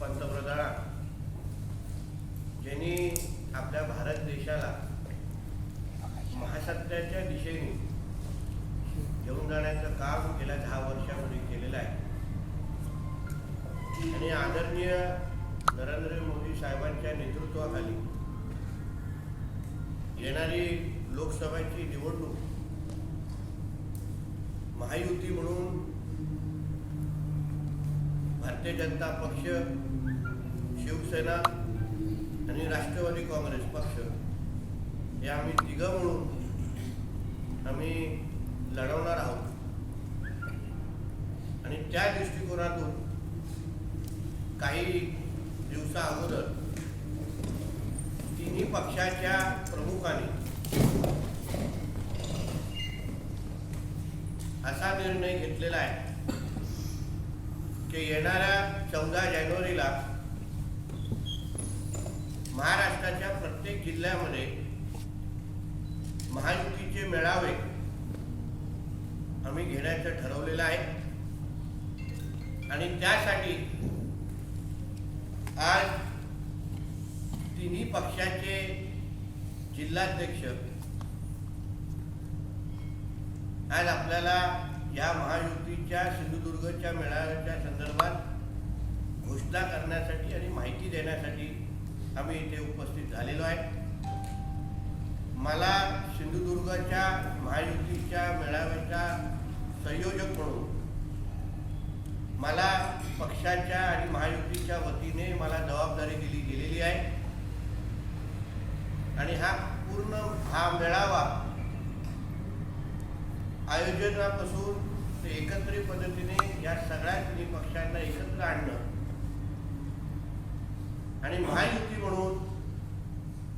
पंतप्रधान ज्यांनी आपल्या भारत देशाला महासत्याच्या दिशेने घेऊन जाण्याचं काम गेल्या दहा वर्षामध्ये केलेलं आहे. आणि आदरणीय नरेंद्र मोदी साहेबांच्या नेतृत्वाखाली येणारी लोकसभेची निवडणूक महायुती म्हणून भारतीय जनता पक्ष शिवसेना आणि राष्ट्रवादी काँग्रेस पक्ष हे आम्ही तिघं म्हणून आम्ही लढवणार आहोत. आणि त्या दृष्टिकोनातून काही दिवसा अगोदर तिन्ही पक्षाच्या प्रमुखांनी असा निर्णय घेतलेला आहे. की येणाऱ्या चौदा जानेवारीला महाराष्ट्राच्या प्रत्येक जिल्ह्यामध्ये महायुतीचे मेळावे आम्ही घेण्याचं ठरवलेलं आहे. आणि त्यासाठी आज तिन्ही पक्षाचे जिल्हाध्यक्ष आज आपल्याला या महायुतीच्या सिंधुदुर्गच्या मेळाव्याच्या संदर्भात घोषणा करण्यासाठी आणि माहिती देण्यासाठी आम्ही इथे उपस्थित झालेलो आहे. मला सिंधुदुर्गच्या महायुतीच्या मेळाव्याचा संयोजक म्हणून मला पक्षाच्या आणि महायुतीच्या वतीने मला जबाबदारी दिली गेलेली आहे. आणि हा पूर्ण हा मेळावा आयोजनापासून ते एकत्रित पद्धतीने या सगळ्या तिन्ही पक्षांना एकत्र आणणं. आणि महायुती म्हणून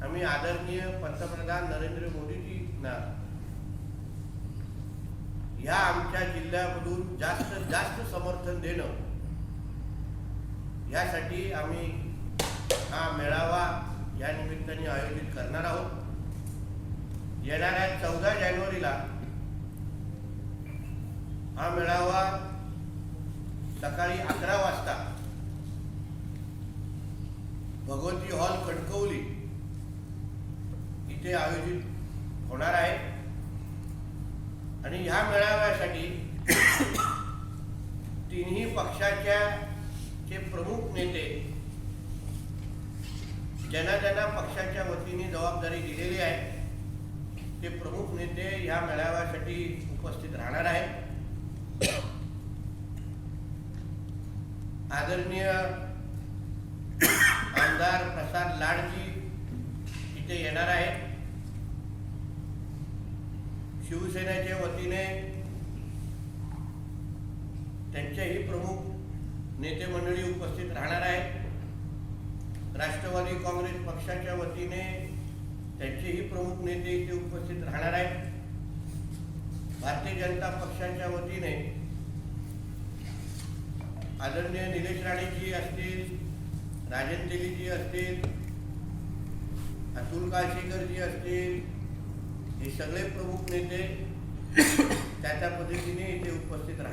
आम्ही आदरणीय पंतप्रधान नरेंद्र मोदीजींना ह्या आमच्या जिल्ह्यामधून जास्त जास्त समर्थन देणं यासाठी आम्ही हा मेळावा या निमित्ताने आयोजित करणार आहोत. येणाऱ्या चौदा जानेवारीला हा मेळावा सकाळी अकरा वाजता भगवती हॉल कणकवली इथे आयोजित होणार आहे. आणि ह्या मेळाव्यासाठी तिन्ही पक्षाच्या चे प्रमुख नेते ज्यांना ज्यांना पक्षाच्या वतीने जबाबदारी दिलेली आहे ते प्रमुख नेते ह्या मेळाव्यासाठी उपस्थित राहणार आहेत. आदरणीय आमदार प्रसाद लाडजी इथे येणार आहेत. शिवसेनेच्या वतीने त्यांचेही प्रमुख नेते मंडळी उपस्थित राहणार आहेत. राष्ट्रवादी काँग्रेस पक्षाच्या वतीने त्यांचेही प्रमुख नेते इथे उपस्थित राहणार आहेत. भारतीय जनता पक्षाच्या वतीने आदरणीय निलेश राणेजी असतील राजन तेलीजी असतील अतुल काशीकरजी असतील हे सगळे प्रमुख नेते त्या त्या पद्धतीने इथे उपस्थित राहतात